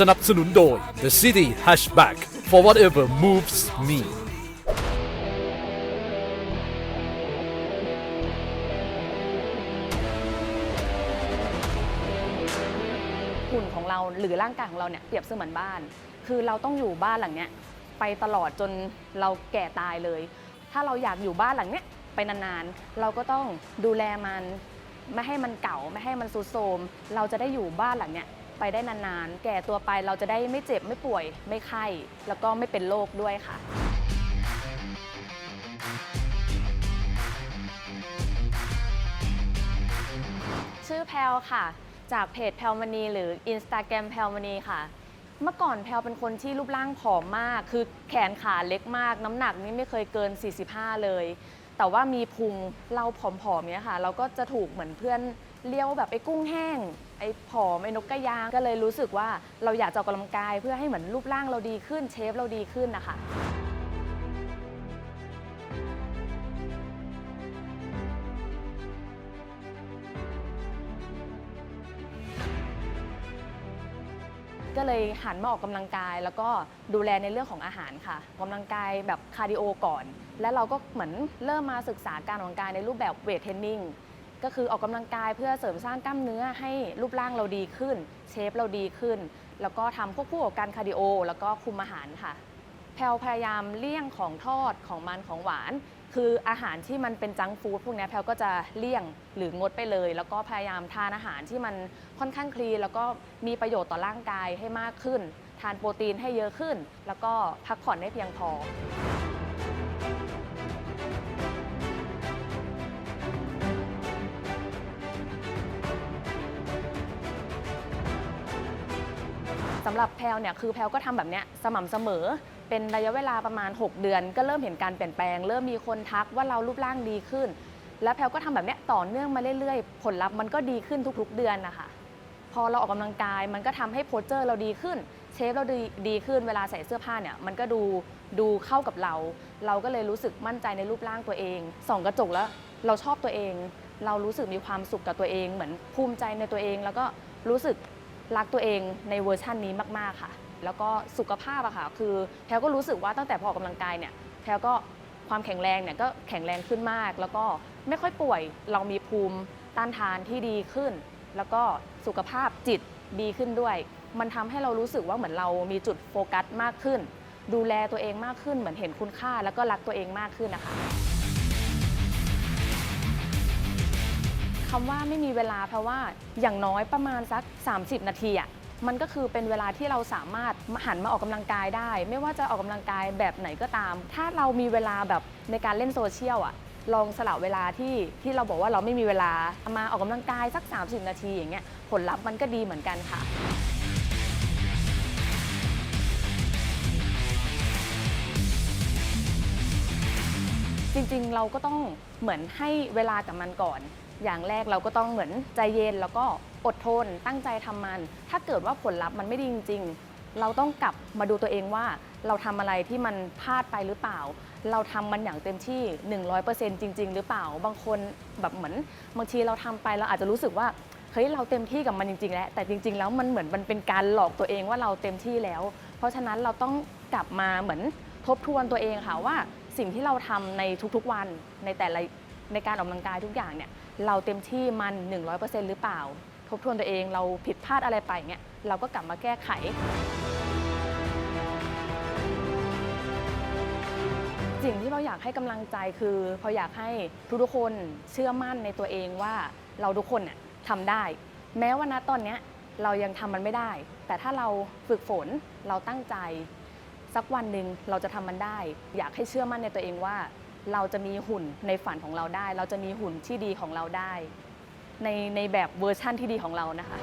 สนับสนุนโดย The City Hatchback for whatever moves me หุ่นของเราหรือร่างกายของเราเนี่ยเปรียบเสมือนบ้าน คือเราต้องอยู่บ้านหลังเนี้ยไปตลอดจนเราแก่ตายเลย ถ้าเราอยากอยู่บ้านหลังเนี้ยไปนานๆ เราก็ต้องดูแลมัน ไม่ให้มันเก่า ไม่ให้มันซุดโทรมเราจะได้อยู่บ้านหลังเนี้ย ไปได้นานๆ แก่ตัวไปเราจะได้ไม่เจ็บไม่ป่วยไม่ไข้ แล้วก็ไม่เป็นโรคด้วยค่ะชื่อแพลวค่ะ จากเพจแพลวมณีหรือ Instagram แพลวมณีค่ะ เมื่อก่อนแพลวเป็นคนที่รูปร่างผอมมาก คือแขนขาเล็กมาก น้ำหนักนี่ไม่เคยเกิน 45 เลย แต่ว่ามีพุงเราผอมๆเนี้ยค่ะ เราก็จะถูกเหมือนเพื่อนเลี้ยวแบบไอ้กุ้งแห้ง ไอ้ผอมไอ้นกกระยางก็เลยรู้สึกว่าเราอยากจะออกกำลังกายเพื่อให้เหมือนรูปร่างเราดีขึ้นเชฟเราดีขึ้นนะคะ ก็เลยหันมาออกกำลังกาย แล้วก็ดูแลในเรื่องของอาหารค่ะออกกำลังกายแบบคาร์ดิโอก่อน แล้วเราก็เหมือนเริ่มมาศึกษาการออกกำลังกายในรูปแบบเวทเทรนนิ่งก็คือออกกำลังกายเพื่อเสริมสร้างกล้ามเนื้อให้รูปร่างเราดีขึ้น เชฟเราดีขึ้น แล้วก็ทำควบคู่กับการคาร์ดิโอ แล้วก็คุมอาหารค่ะ แพลวพยายามเลี่ยงของทอดของมันของหวาน คืออาหารที่มันเป็นจังฟู้ดพวกนี้แพลวก็จะเลี่ยงหรืองดไปเลย แล้วก็พยายามทานอาหารที่มันค่อนข้างคลี แล้วก็มีประโยชน์ต่อร่างกายให้มากขึ้น ทานโปรตีนให้เยอะขึ้น แล้วก็พักผ่อนให้เพียงพอสำหรับแพลวเนี่ยคือแพลวก็ทำแบบเนี้ยสม่ำเสมอ เป็นระยะเวลาประมาณ 6 เดือน ก็เริ่มเห็นการเปลี่ยนแปลง เริ่มมีคนทักว่าเรารูปร่างดีขึ้น แล้วแพลวก็ทำแบบนี้ต่อเนื่องมาเรื่อยๆ ผลลัพธ์มันก็ดีขึ้นทุกๆ เดือนนะคะพอเราออกกำลังกายมันก็ทำให้โพสเจอร์เราดีขึ้น เชฟเราดีดีขึ้นเวลาใส่เสื้อผ้าเนี่ยมันก็ดูดูเข้ากับเรา เราก็เลยรู้สึกมั่นใจในรูปร่างตัวเองส่องกระจกแล้วเราชอบตัวเอง เรารู้สึกมีความสุขกับตัวเอง เหมือนภูมิใจในตัวเอง แล้วก็รู้สึกรักตัวเองในเวอร์ชั่นนี้มาก ๆ ค่ะ แล้วก็สุขภาพอะค่ะคือแพลก็รู้สึกว่าตั้งแต่พอออกกำลังกายเนี่ยแพลก็ความแข็งแรงเนี่ยก็แข็งแรงขึ้นมาก แล้วก็ไม่ค่อยป่วยเรามีภูมิต้านทานที่ดีขึ้น แล้วก็สุขภาพจิตดีขึ้นด้วย มันทำให้เรารู้สึกว่าเหมือนเรามีจุดโฟกัสมากขึ้น ดูแลตัวเองมากขึ้นเหมือนเห็นคุณค่า แล้วก็รักตัวเองมากขึ้นนะคะคำว่าไม่มีเวลาเพราะว่าอย่างน้อยประมาณสัก 30 นาทีอะ มันก็คือเป็นเวลาที่เราสามารถหันมาออกกำลังกายได้ ไม่ว่าจะออกกำลังกายแบบไหนก็ตาม ถ้าเรามีเวลาแบบในการเล่นโซเชียลอะลองสละเวลาที่ที่เราบอกว่าเราไม่มีเวลามาออกกำลังกายสัก 30 นาทีอย่างเงี้ยผลลัพธ์มันก็ดีเหมือนกันค่ะจริงๆ เราก็ต้องเหมือนให้เวลากับมันก่อน อย่างแรกเราก็ต้องเหมือนใจเย็นแล้วก็อดทนตั้งใจทำมัน ถ้าเกิดว่าผลลัพธ์มันไม่ดีจริง ๆ เราต้องกลับมาดูตัวเองว่า เราทำอะไรที่มันพลาดไปหรือเปล่า เราทำมันอย่างเต็มที่ 100%จริง ๆ หรือเปล่า บางคนแบบเหมือนบางทีเราทำไปเราอาจจะรู้สึกว่าเฮ้ยเราเต็มที่กับมันจริง ๆ แล้ว แต่จริง ๆ แล้วมันเหมือนมันเป็นการหลอกตัวเองว่าเราเต็มที่แล้ว เพราะฉะนั้นเราต้องกลับมาเหมือนทบทวนตัวเองค่ะว่าสิ่งที่เราทำในทุกๆวันในแต่ละในการออกกำลังกายทุกอย่างเนี่ย เราเต็มที่มัน 100%หรือเปล่า ทบทวนตัวเองเราผิดพลาดอะไรไปเงี้ยเราก็กลับมาแก้ไข สิ่งที่เราอยากให้กำลังใจคือพออยากให้ทุกๆคนเชื่อมั่นในตัวเองว่าเราทุกคนเนี่ยทำได้ แม้ว่าณตอนเนี้ยเรายังทำมันไม่ได้ แต่ถ้าเราฝึกฝนเราตั้งใจ สักวันหนึ่งเราจะทำมันได้ อยากให้เชื่อมั่นในตัวเองว่า เราจะมีหุ่นในฝันของเราได้ เราจะมีหุ่นที่ดีของเราได้ ในในแบบเวอร์ชั่นที่ดีของเรานะคะ